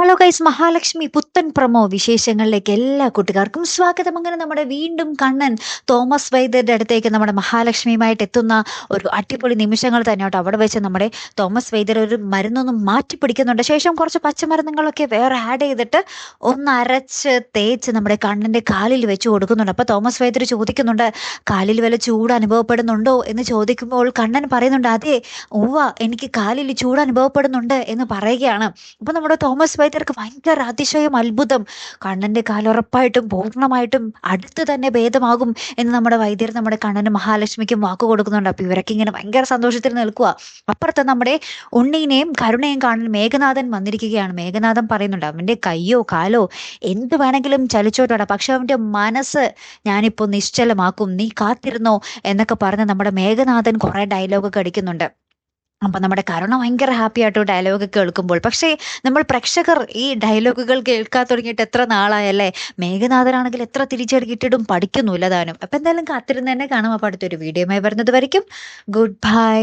Hello guys Mahalakshmi പുത്തൻ promo വിശേഷങ്ങളിലേക്ക് എല്ലാ കൂട്ടുകാർക്കും സ്വാഗതം. അങ്ങനെ നമ്മുടെ വീണ്ടും കണ്ണൻ തോമസ് വൈദ്യരുടെ അടുത്തേക്ക് നമ്മുടെ മഹാലക്ഷ്മിയുമായിട്ട് എത്തുന്ന ഒരു അടിപൊളി നിമിഷങ്ങൾ തന്നെ കേട്ടോ അവിടെ വെച്ച് നമ്മുടെ തോമസ് വൈദ്യർ ഒരു മരുന്നൊന്നും മാറ്റി പിടിക്കുന്നുണ്ട് ശേഷം കുറച്ച് പച്ചമരുന്നുകളൊക്കെ വേറെ ആഡ് ചെയ്തിട്ട് ഒന്ന് അരച്ച് തേച്ച് നമ്മുടെ കണ്ണന്റെ കാലിൽ വെച്ച് കൊടുക്കുന്നുണ്ട്. അപ്പോൾ തോമസ് വൈദ്യർ ചോദിക്കുന്നുണ്ട് കാലിൽ വല്ല ചൂട് അനുഭവപ്പെടുന്നുണ്ടോ? എന്ന് ചോദിക്കുമ്പോൾ കണ്ണൻ പറയുന്നുണ്ട് അതെ ഉവ്വ എനിക്ക് കാലിൽ ചൂട് അനുഭവപ്പെടുന്നുണ്ട് എന്ന് പറയുകയാണ്. അപ്പോൾ നമ്മുടെ തോമസ് വൈദ്യർക്ക് ഭയങ്കര അതിശയം അത്ഭുതം. കണ്ണന്റെ കാലുറപ്പായിട്ടും പൂർണമായിട്ടും അടുത്ത് തന്നെ ഭേദമാകും എന്ന് നമ്മുടെ വൈദ്യർ നമ്മുടെ കണ്ണന് മഹാലക്ഷ്മിക്കും വാക്ക് കൊടുക്കുന്നുണ്ട്. അപ്പോൾ ഇവരൊക്കെ ഇങ്ങനെ ഭയങ്കര സന്തോഷത്തിൽ നിൽക്കുക അപ്പുറത്ത് നമ്മുടെ ഉണ്ണീനെയും കരുണയും കാണാൻ മേഘനാഥൻ വന്നിരിക്കുകയാണ്. മേഘനാഥൻ പറയുന്നുണ്ട് അവന്റെ കയ്യോ കാലോ എന്ത് വേണമെങ്കിലും ചലിച്ചോട്ടാണ് പക്ഷെ അവന്റെ മനസ്സ് ഞാനിപ്പോൾ നിശ്ചലമാക്കും. നീ കാത്തിരുന്നോ? എന്നൊക്കെ പറഞ്ഞ് നമ്മുടെ മേഘനാഥൻ കുറേ ഡയലോഗൊക്കെ അടിക്കുന്നുണ്ട്. അപ്പം നമ്മുടെ കരുണ ഭയങ്കര ഹാപ്പി ആയിട്ട് ഡയലോഗ് കേൾക്കുമ്പോൾ. പക്ഷേ നമ്മൾ പ്രേക്ഷകർ ഈ ഡയലോഗുകൾ കേൾക്കാൻ തുടങ്ങിയിട്ട് എത്ര നാളായല്ലേ? മേഘനാഥനാണെങ്കിൽ എത്ര തിരിച്ചടിക്കിട്ടിടും പഠിക്കുന്നില്ല താനും. അപ്പം എന്തായാലും കാത്തിരുന്ന് തന്നെ കാണാം. അപ്പോൾ അടുത്തൊരു വീഡിയോയുമായി വരുന്നത് വരയ്ക്കും. Good bye